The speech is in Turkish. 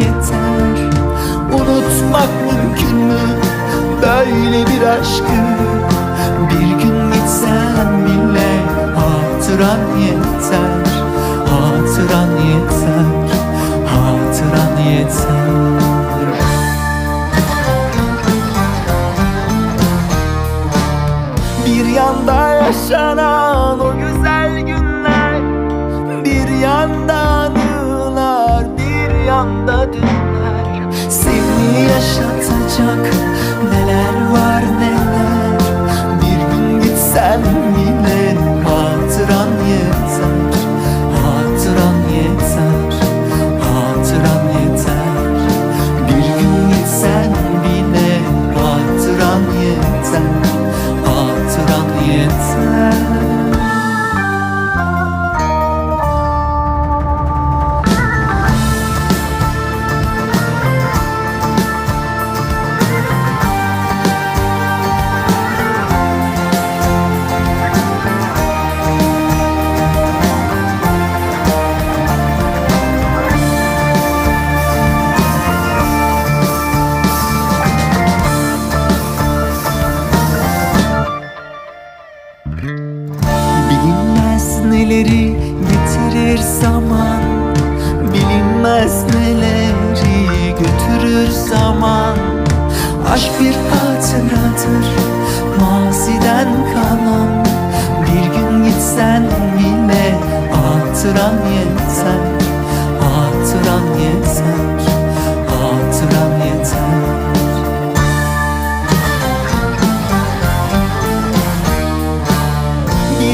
yeter. Unutmak mümkün mü? Böyle bir aşkı. Bir gün gitsen bile hatıran yeter. Hatıran yeter. Hatıran yeter. Bir yanda yaşanan o güzel Bir yanda dünler Seni yaşatacak Bilinmez neleri getirir zaman Bilinmez neleri götürür zaman. Aşk bir hatıradır maziden kalan. Bir gün gitsen bile hatıran yeter Hatıran yeter